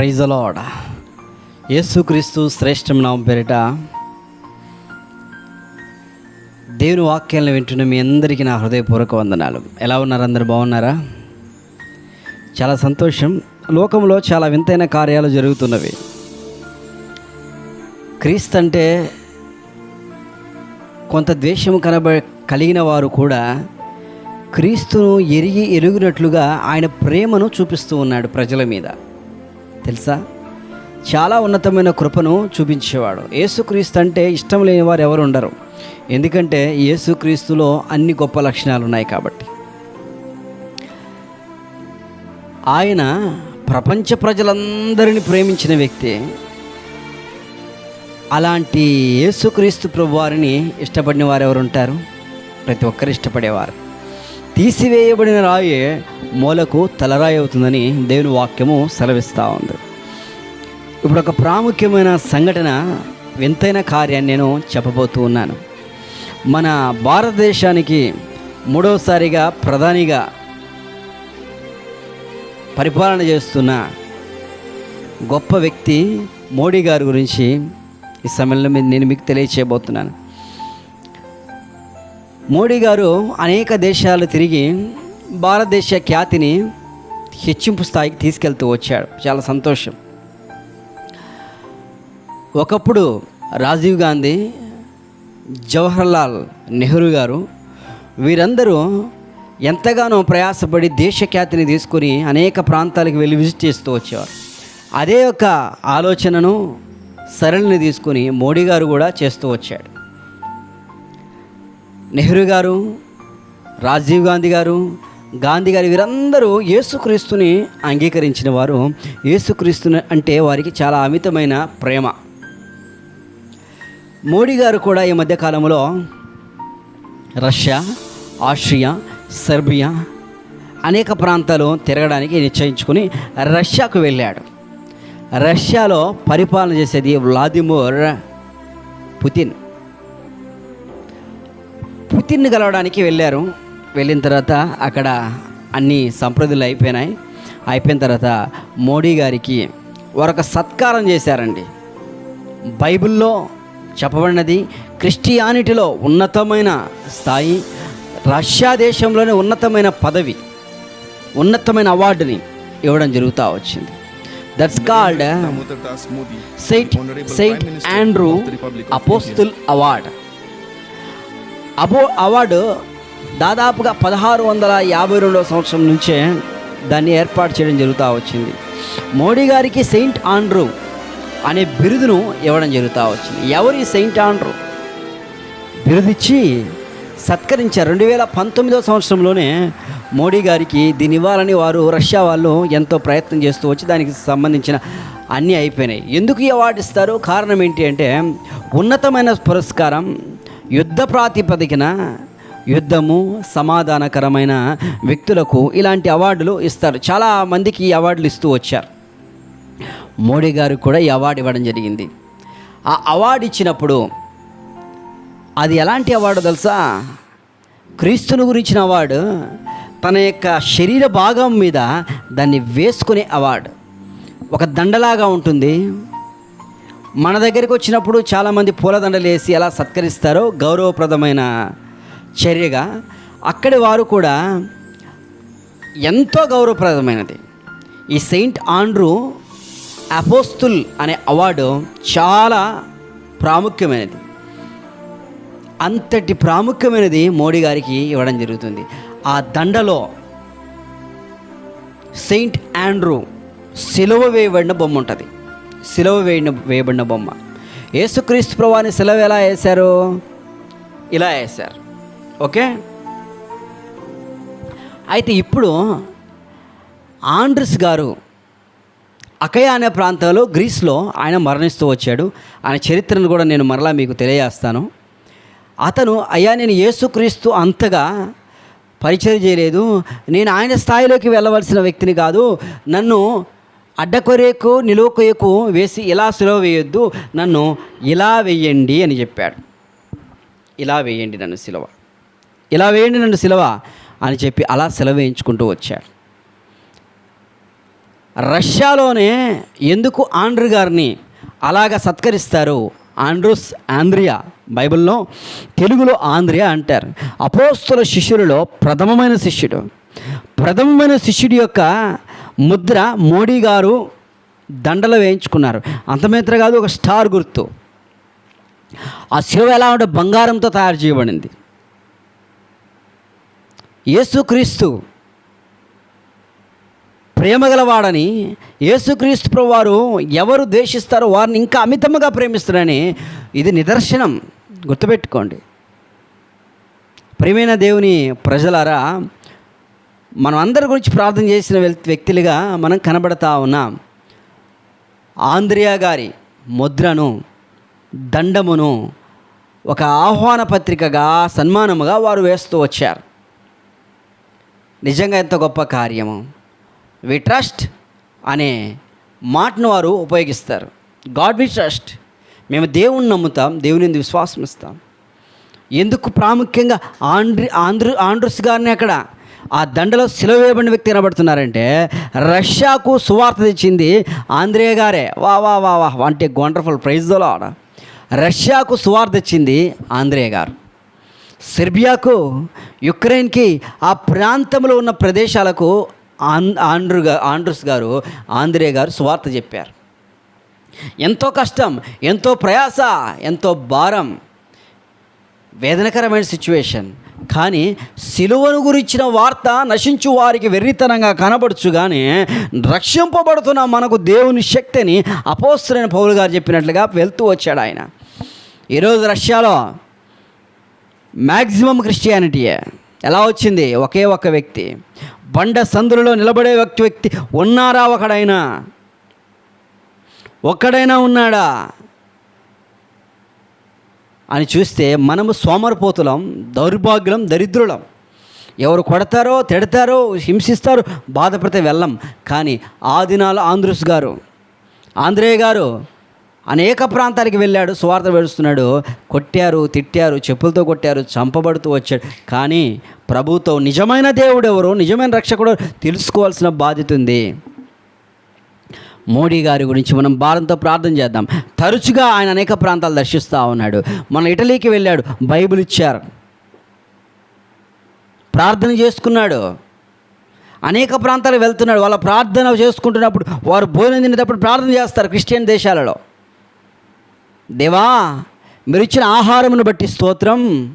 Praise అలాడ్ యేసుక్రీస్తు శ్రేష్టం నామం పేరిట దేవుని వాక్యాలను వింటున్న మీ అందరికీ నా హృదయపూర్వక వందనాలు. ఎలా ఉన్నారు అందరు? బాగున్నారా? చాలా సంతోషం. లోకంలో చాలా వింతైన కార్యాలు జరుగుతున్నవి. క్రీస్తు అంటే కొంత ద్వేషం కనబ కలిగిన వారు కూడా క్రీస్తును ఎరిగి ఎరుగునట్లుగా ఆయన ప్రేమను చూపిస్తూ ఉన్నాడు ప్రజల మీద. తెలుసా? చాలా ఉన్నతమైన కృపను చూపించేవాడు. యేసుక్రీస్తు అంటే ఇష్టం లేని వారు ఎవరు ఉండరు. ఎందుకంటే యేసుక్రీస్తులో అన్ని గొప్ప లక్షణాలు ఉన్నాయి కాబట్టి. ఆయన ప్రపంచ ప్రజలందరినీ ప్రేమించిన వ్యక్తి. అలాంటి యేసుక్రీస్తు ప్రభు వారిని ఇష్టపడిన వారు ఎవరు ఉంటారు ప్రతి ఒక్కరు ఇష్టపడేవారు. తీసివేయబడిన రాయే మూలకు తలరాయి అవుతుందని దేవుని వాక్యము సెలవిస్తూ ఉంది. ఇప్పుడు ఒక ప్రాముఖ్యమైన సంఘటన వింతైన కార్యాన్ని నేను చెప్పబోతూ ఉన్నాను. మన భారతదేశానికి మూడవసారిగా ప్రధానిగా పరిపాలన చేస్తున్న గొప్ప వ్యక్తి మోడీ గారి గురించి ఈ సమయంలో నేను మీకు తెలియచేయబోతున్నాను. మోడీ గారు అనేక దేశాలు తిరిగి భారతదేశ ఖ్యాతిని హెచ్చింపు స్థాయికి తీసుకెళ్తూ వచ్చాడు. చాలా సంతోషం. ఒకప్పుడు రాజీవ్ గాంధీ జవహర్లాల్ నెహ్రూ గారు వీరందరూ ఎంతగానో ప్రయాసపడి దేశ ఖ్యాతిని తీసుకొని అనేక ప్రాంతాలకు వెళ్ళి విజిట్ చేస్తూ వచ్చేవారు. అదే ఒక ఆలోచనను సరళిని తీసుకొని మోడీ గారు కూడా చేస్తూ వచ్చాడు. నెహ్రూ గారు రాజీవ్ గాంధీ గారు గాంధీ గారు వీరందరూ యేసుక్రీస్తుని అంగీకరించిన వారు. యేసుక్రీస్తుని అంటే వారికి చాలా అమితమైన ప్రేమ. మోడీ గారు కూడా ఈ మధ్యకాలంలో రష్యా ఆస్ట్రియా సెర్బియా అనేక ప్రాంతాలు తిరగడానికి నిశ్చయించుకుని రష్యాకు వెళ్ళాడు. రష్యాలో పరిపాలన చేసేది వ్లాదిమిర్ పుతిన్. పుతిన్ని కలవడానికి వెళ్ళారు. వెళ్ళిన తర్వాత అక్కడ అన్ని సంప్రదులు అయిపోయినాయి. అయిపోయిన తర్వాత మోడీ గారికి వారొక సత్కారం చేశారండి. బైబిల్లో చెప్పబడినది క్రిస్టియానిటీలో ఉన్నతమైన స్థాయి రష్యా దేశంలోనే ఉన్నతమైన పదవి ఉన్నతమైన అవార్డుని ఇవ్వడం జరుగుతూ వచ్చింది. That's called saint saint Andrew apostle award above award దాదాపుగా పదహారు వందల యాభై రెండవ సంవత్సరం నుంచే దాన్ని ఏర్పాటు చేయడం జరుగుతూ వచ్చింది. మోడీ గారికి సెయింట్ ఆండ్రూ అనే బిరుదును ఇవ్వడం జరుగుతూ వచ్చింది. ఎవరు ఈ సెయింట్ ఆండ్రూ? బిరుదిచ్చి సత్కరించారు. రెండు వేల పంతొమ్మిదవ సంవత్సరంలోనే మోడీ గారికి దీని ఇవ్వాలని వారు రష్యా వాళ్ళు ఎంతో ప్రయత్నం చేస్తూ వచ్చి దానికి సంబంధించిన అన్నీ అయిపోయినాయి. ఎందుకు ఈ అవార్డు ఇస్తారు? కారణం ఏంటి అంటే ఉన్నతమైన పురస్కారం యుద్ధ ప్రాతిపదికన యుద్ధము సమాధానకరమైన వ్యక్తులకు ఇలాంటి అవార్డులు ఇస్తారు. చాలా మందికి ఈ అవార్డులు ఇస్తూ వచ్చారు. మోడీ గారు కూడా ఈ అవార్డు ఇవ్వడం జరిగింది. ఆ అవార్డు ఇచ్చినప్పుడు అది ఎలాంటి అవార్డు తెలుసా? క్రీస్తుని గురించిన అవార్డు తన యొక్క శరీర భాగం మీద దాన్ని వేసుకునే అవార్డు. ఒక దండలాగా ఉంటుంది. మన దగ్గరికి వచ్చినప్పుడు చాలామంది పూలదండలు వేసి ఎలా సత్కరిస్తారో గౌరవప్రదమైన చర్యగా అక్కడి వారు కూడా ఎంతో గౌరవప్రదమైనది. ఈ సెయింట్ ఆండ్రూ అపోస్తుల్ అనే అవార్డు చాలా ప్రాముఖ్యమైనది. అంతటి ప్రాముఖ్యమైనది మోడీ గారికి ఇవ్వడం జరుగుతుంది. ఆ దండలో సెయింట్ ఆండ్రూ సిలువ వేయబడిన బొమ్మ ఉంటుంది. సిలువ వేయన వేయబడిన బొమ్మ. యేసుక్రీస్తు ప్రభాని సిలువ ఎలా వేశారు? ఇలా వేశారు. ఓకే? అయితే ఇప్పుడు ఆండ్రస్ గారు అకయ అనే ప్రాంతంలో గ్రీస్లో ఆయన మరణిస్తూ వచ్చాడు. ఆయన చరిత్రను కూడా నేను మరలా మీకు తెలియజేస్తాను. అతను అయ్యా నేను యేసుక్రీస్తు అంతగా పరిచయం చేయలేదు. నేను ఆయన స్థాయిలోకి వెళ్ళవలసిన వ్యక్తిని కాదు. నన్ను అడ్డకొరేకు నిలువకొయ్యకు వేసి ఇలా సులువ వేయొద్దు. నన్ను ఇలా వేయండి అని చెప్పాడు. ఇలా వేయండి నన్ను సిలువ. ఇలా వేయండి నన్ను సిలవ అని చెప్పి అలా సెలవు వేయించుకుంటూ వచ్చాడు. రష్యాలోనే ఎందుకు ఆండ్రు గారిని అలాగ సత్కరిస్తారు? ఆండ్రూస్ ఆంద్రియా బైబిల్లో తెలుగులో ఆంధ్రియా అంటారు. అపోస్తుల శిష్యులలో ప్రథమమైన శిష్యుడు. ప్రథమమైన శిష్యుడి యొక్క ముద్ర మోడీ గారు దండలు వేయించుకున్నారు. అంతమేత్ర కాదు ఒక స్టార్ గుర్తు. ఆ శివ ఎలా ఉంటే బంగారంతో తయారు చేయబడింది. యేసుక్రీస్తు ప్రేమగలవాడని యేసుక్రీస్తు ప్రభు వారు ఎవరు ద్వేషిస్తారో వారిని ఇంకా అమితముగా ప్రేమిస్తారని ఇది నిదర్శనం. గుర్తుపెట్టుకోండి. ప్రియమైన దేవుని ప్రజలారా మనం అందరి గురించి ప్రార్థన చేసిన వ్యక్తి- వ్యక్తులుగా మనం కనబడతా ఉన్నాం. ఆంధ్రియా గారి ముద్రను దండమును ఒక ఆహ్వాన పత్రికగా సన్మానముగా వారు వేస్తూ వచ్చారు. నిజంగా ఎంత గొప్ప కార్యము. వి ట్రస్ట్ అనే మాటను వారు ఉపయోగిస్తారు. God we trust. మేము దేవుణ్ణి నమ్ముతాం దేవుని విశ్వాసం ఇస్తాం ఎందుకు ప్రాముఖ్యంగా ఆండ్రి ఆంధ్ర ఆండ్రస్ గారిని అక్కడ ఆ దండలో సిలవేయబడిన వ్యక్తి కనబడుతున్నారంటే రష్యాకు సువార్త తెచ్చింది ఆంధ్రేయ గారే. వా వా వా వా. అంటే వండర్ఫుల్ ప్రైజ్లో ఆడ రష్యాకు సువార్త తెచ్చింది ఆంధ్రేయ గారు. సెర్బియాకు యుక్రెయిన్కి ఆ ప్రాంతంలో ఉన్న ప్రదేశాలకు ఆన్ ఆండ్రు ఆండ్రూస్ గారు ఆంధ్రే గారు సువార్త చెప్పారు. ఎంతో కష్టం ఎంతో ప్రయాస ఎంతో భారం వేదనకరమైన సిచ్యువేషన్ కానీ సిలువను గురించిన వార్త నశించు వారికి వెర్రితనంగా కనబడుచు కానీ రక్షింపబడుతున్న మనకు దేవుని శక్తిని అపోస్తులైన పౌలు గారు చెప్పినట్లుగా వెళ్తూ వచ్చాడు ఆయన. ఈరోజు రష్యాలో మ్యాక్సిమం క్రిస్టియానిటీయే ఎలా వచ్చింది? ఒకే ఒక వ్యక్తి. బండ సందులలో నిలబడే వ్యక్తి వ్యక్తి ఉన్నారా ఒకడైనా? ఒక్కడైనా ఉన్నాడా? అని చూస్తే మనము సోమరపోతులం దౌర్భాగ్యులం దరిద్రులం. ఎవరు కొడతారో తిడతారో హింసిస్తారో బాధపడితే వెళ్ళం. కానీ ఆ దినాలు ఆంధ్రస్ గారు ఆంధ్రేయ గారు అనేక ప్రాంతాలకు వెళ్ళాడు సువార్త వెడుస్తున్నాడు. కొట్టారు తిట్టారు చెప్పులతో కొట్టారు చంపబడుతూ వచ్చాడు. కానీ ప్రభుతో నిజమైన దేవుడు ఎవరు నిజమైన రక్షకుడు తెలుసుకోవాల్సిన బాధ్యత ఉంది. మోడీ గారి గురించి మనం భారంతో ప్రార్థన చేద్దాం. తరచుగా ఆయన అనేక ప్రాంతాలు దర్శిస్తూ ఉన్నాడు. మన ఇటలీకి వెళ్ళాడు. బైబిల్ ఇచ్చారు. ప్రార్థన చేసుకున్నాడు. అనేక ప్రాంతాలు వెళ్తున్నాడు. వాళ్ళ ప్రార్థన చేసుకుంటున్నప్పుడు వారు భోజనం తినేటప్పుడు ప్రార్థన చేస్తారు క్రిస్టియన్ దేశాలలో. దేవా మీరు ఇచ్చిన ఆహారమును బట్టి స్తోత్రం.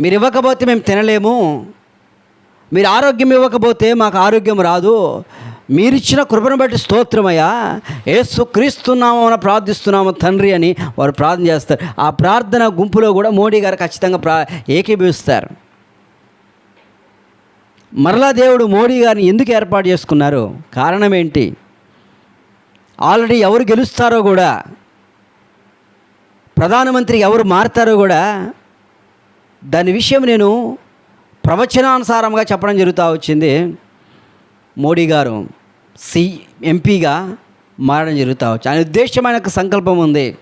మీరు ఇవ్వకపోతే మేము తినలేము. మీరు ఆరోగ్యం ఇవ్వకపోతే మాకు ఆరోగ్యం రాదు. మీరిచ్చిన కృపను బట్టి స్తోత్రమయ్యా. ఏసు క్రీస్తున్నామని ప్రార్థిస్తున్నాము తండ్రి అని వారు ప్రార్థన చేస్తారు. ఆ ప్రార్థన గుంపులో కూడా మోడీ గారు ఖచ్చితంగా ప్రా ఏకీభవిస్తారు. మరలా దేవుడు మోడీ గారిని ఎందుకు ఏర్పాటు చేసుకున్నారు? కారణం ఏంటి ఆల్రెడీ ఎవరు గెలుస్తారో కూడా ప్రధానమంత్రి ఎవరు మారుతారో కూడా దాని విషయం నేను ప్రవచనానుసారంగా చెప్పడం జరుగుతూ వచ్చింది మోడీ గారు. సి ఎంపీగా మారడం జరుగుతూ వచ్చి ఆయన ఉద్దేశమైన ఒక సంకల్పం ఉంది.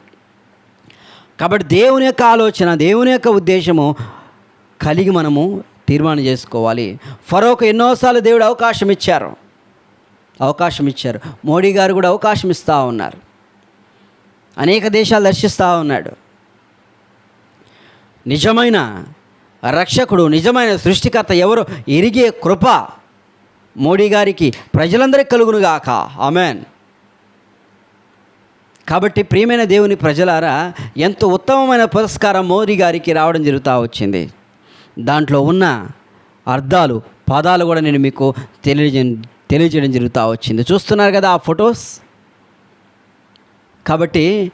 కాబట్టి దేవుని యొక్క ఆలోచన దేవుని యొక్క ఉద్దేశము కలిగి మనము తీర్మానం చేసుకోవాలి. ఫరోకు ఎన్నోసార్లు దేవుడు అవకాశం ఇచ్చారు. అవకాశం ఇచ్చారు. మోడీ గారు కూడా అవకాశం ఇస్తూ ఉన్నారు. అనేక దేశాలు దర్శిస్తూ ఉన్నాడు. నిజమైన రక్షకుడు నిజమైన సృష్టికర్త ఎవరు? ఎరిగే కృప మోడీ గారికి ప్రజలందరికీ కలుగునుగాక. ఆమెన్. కాబట్టి ప్రియమైన దేవుని ప్రజలారా ఎంతో ఉత్తమమైన పురస్కారం మోదీ గారికి రావడం జరుగుతూ వచ్చింది. దాంట్లో ఉన్న అర్థాలు పదాలు కూడా నేను మీకు తెలియజే తెలియజేయడం జరుగుతూ వచ్చింది. చూస్తున్నారు కదా ఆ ఫొటోస్? కాబట్టి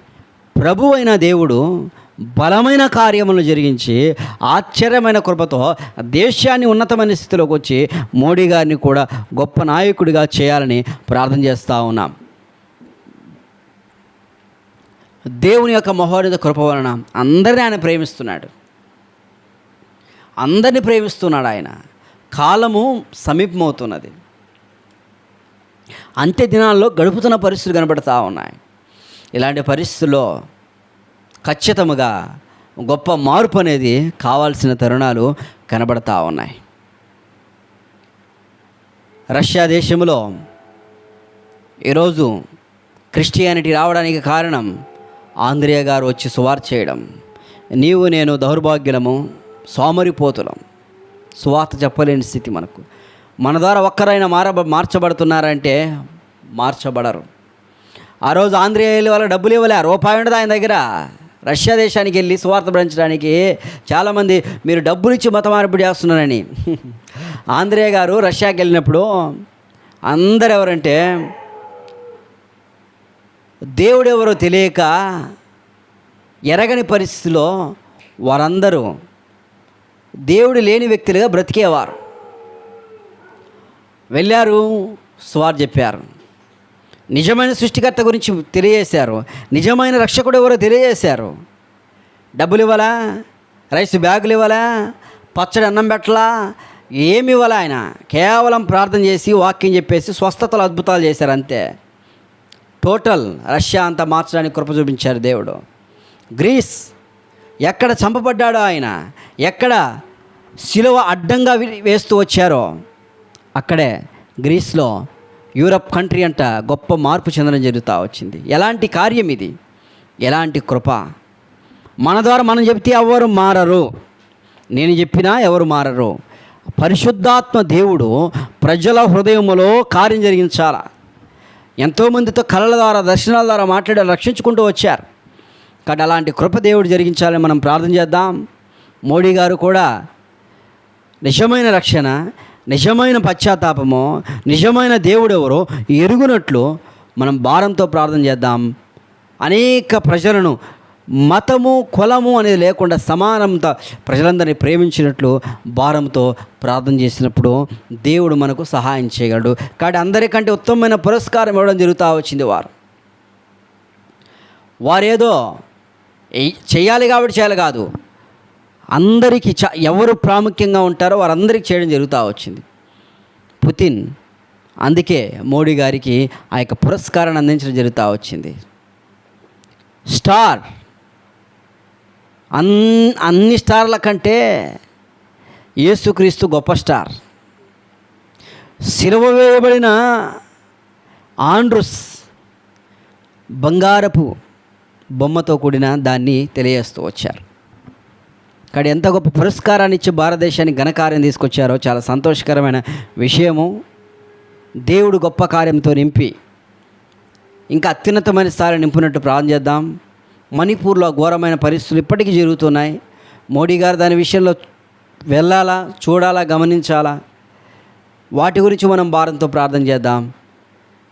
ప్రభు అయిన దేవుడు బలమైన కార్యములను జరిగించి ఆశ్చర్యమైన కృపతో దేశాన్ని ఉన్నతమైన స్థితిలోకి వచ్చి మోడీ గారిని కూడా గొప్ప నాయకుడిగా చేయాలని ప్రార్థన చేస్తూ ఉన్నాం. దేవుని యొక్క మహోన్నత కృప వలన అందరినీ ఆయన ప్రేమిస్తున్నాడు. అందరిని ప్రేమిస్తున్నాడు ఆయన. కాలము సమీపమవుతున్నది. అంత్య దినాల్లో గడుపుతున్న పరిస్థితులు కనబడతా ఉన్నాయి. ఇలాంటి పరిస్థితుల్లో ఖచ్చితముగా గొప్ప మార్పు అనేది కావాల్సిన తరుణాలు కనబడతా ఉన్నాయి. రష్యా దేశంలో ఈరోజు క్రిస్టియానిటీ రావడానికి కారణం ఆంధ్రియ గారు వచ్చి సువార్ చేయడం. నీవు నేను దౌర్భాగ్యులము సోమరిపోతులం. సువార్త చెప్పలేని స్థితి మనకు. మన ద్వారా ఒక్కరైనా మార మార్చబడుతున్నారంటే మార్చబడరు. ఆ రోజు ఆంధ్రేయుల వాళ్ళ డబ్బులు ఇవ్వలే రూపాయి ఉండదు ఆయన దగ్గర. రష్యా దేశానికి వెళ్ళి సువార్త భరించడానికి చాలామంది మీరు డబ్బులు ఇచ్చి మత మార్పిడి చేస్తున్నారని. ఆంధ్రేయ గారు రష్యాకి వెళ్ళినప్పుడు అందరు ఎవరంటే దేవుడెవరో తెలియక ఎరగని పరిస్థితిలో వారందరూ దేవుడు లేని వ్యక్తులుగా బ్రతికేవారు. వెళ్ళారు స్వార్ చెప్పారు. నిజమైన సృష్టికర్త గురించి తెలియజేశారు. నిజమైన రక్షకుడు ఎవరో తెలియజేశారు. డబ్బులు ఇవ్వాలా? రైస్ బ్యాగులు ఇవ్వాలా? పచ్చడి అన్నం పెట్టలా? ఏమి ఇవ్వాలా ఆయన? కేవలం ప్రార్థన చేసి వాక్యం చెప్పేసి స్వస్థతలు అద్భుతాలు చేశారు అంతే. టోటల్ రష్యా అంతా మార్చడానికి కృప చూపించారు దేవుడు. గ్రీస్ ఎక్కడ చంపబడ్డాడో ఆయన? ఎక్కడ శిలువ అడ్డంగా వేస్తూ వచ్చారో? అక్కడే గ్రీస్లో యూరప్ కంట్రీ అంట గొప్ప మార్పు చెందడం జరుగుతూ వచ్చింది. ఎలాంటి కార్యం ఇది? ఎలాంటి కృప? మన ద్వారా మనం చెప్తే ఎవరు మారరు? నేను చెప్పినా ఎవరు మారరు? పరిశుద్ధాత్మ దేవుడు ప్రజల హృదయములో కార్యం జరిగించాల? ఎంతోమందితో కళల ద్వారా దర్శనాల ద్వారా మాట్లాడి రక్షించుకుంటూ వచ్చారు. కాబట్టి అలాంటి కృప దేవుడు జరిగించాలని మనం ప్రార్థన చేద్దాం. మోడీ గారు కూడా నిజమైన రక్షణ నిజమైన పశ్చాత్తాపము నిజమైన దేవుడెవరో ఎరుగునట్లు మనం భారంతో ప్రార్థన చేద్దాం. అనేక ప్రజలను మతము కులము అనేది లేకుండా సమానంత ప్రజలందరినీ ప్రేమించినట్లు భారంతో ప్రార్థన చేసినప్పుడు దేవుడు మనకు సహాయం చేయగలడు. కాబట్టి అందరికంటే ఉత్తమమైన పురస్కారం ఇవ్వడం జరుగుతూ వచ్చింది వారు. వారేదో చేయాలి కాబట్టి చేయాలి కాదు. అందరికీ చ ఎవరు ప్రాముఖ్యంగా ఉంటారో వారందరికీ చేయడం జరుగుతూ వచ్చింది. పుతిన్ అందుకే మోడీ గారికి ఆ యొక్క పురస్కారాన్ని అందించడం జరుగుతూ వచ్చింది. స్టార్ అన్ అన్ని స్టార్ల కంటే యేసుక్రీస్తు గొప్ప స్టార్. సిలువ వేయబడిన ఆండ్రుస్ బంగారపు బొమ్మతో కూడిన దాన్ని తెలియజేస్తూ వచ్చారు. ఇక్కడ ఎంత గొప్ప పురస్కారాన్ని ఇచ్చి భారతదేశానికి ఘనకార్యం తీసుకొచ్చారో చాలా సంతోషకరమైన విషయము. దేవుడు గొప్ప కార్యంతో నింపి ఇంకా అత్యున్నతమైన స్థాయిలో నింపినట్టు ప్రార్థన చేద్దాం. మణిపూర్లో ఘోరమైన పరిస్థితులు ఇప్పటికీ జరుగుతున్నాయి. మోడీ గారు దాని విషయంలో వెళ్ళాలా చూడాలా గమనించాలా? వాటి గురించి మనం భారంతో ప్రార్థన చేద్దాం.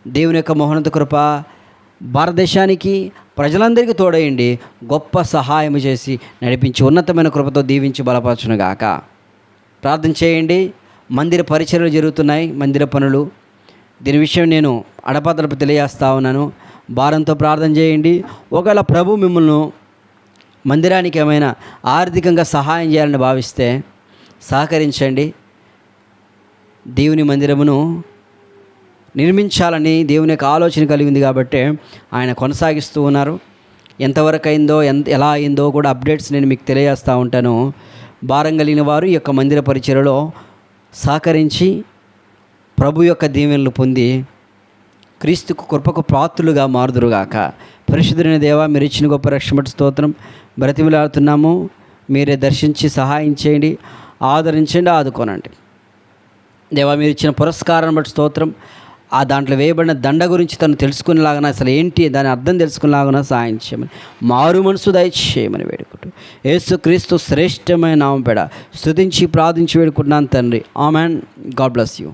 దేవుని యొక్క మోహనత కృప భారతదేశానికి ప్రజలందరికీ తోడయండి గొప్ప సహాయం చేసి నడిపించి ఉన్నతమైన కృపతో దీవించి బలపరచునుగాక. ప్రార్థన చేయండి. మందిర పరిచర్యలు జరుగుతున్నాయి మందిర పనులు. దీని విషయం నేను అడపాదడపు తెలియజేస్తా ఉన్నాను. భారంతో ప్రార్థన చేయండి. ఒకవేళ ప్రభు మిమ్మల్ని మందిరానికి ఏమైనా ఆర్థికంగా సహాయం చేయాలని భావిస్తే సహకరించండి. దేవుని మందిరమును నిర్మించాలని దేవుని యొక్క ఆలోచన కలిగింది కాబట్టి ఆయన కొనసాగిస్తూ ఉన్నారు. ఎంతవరకు అయిందో ఎంత ఎలా అయిందో కూడా అప్డేట్స్ నేను మీకు తెలియజేస్తూ ఉంటాను. భారం కలిగిన వారు ఈ యొక్క మందిర పరిచయలో సహకరించి ప్రభు యొక్క దీవెనలు పొంది క్రీస్తుకు కృపకు పాత్రులుగా మారుదురుగాక. పరిశుద్ధులైన దేవా మీరు ఇచ్చిన గొప్ప రక్షమటి స్తోత్రం బ్రతిమిలాడుతున్నాము. మీరే దర్శించి సహాయం చేయండి ఆదరించండి ఆదుకోనండి. దేవా మీరు ఇచ్చిన పురస్కారాన్ని బట్టి స్తోత్రం ఆ దాంట్లో వేయబడిన దండ గురించి తను తెలుసుకునేలాగా అసలు ఏంటి దాని అర్థం తెలుసుకునేలాగా సహాయం చేయమని మారు మనసు దయచేయమని వేడుకుంటూ యేసు క్రీస్తు శ్రేష్టమైన నామం పెడ స్తుతించి ప్రార్థించి వేడుకుంటున్నాను తండ్రి. ఆమెన్. God bless you.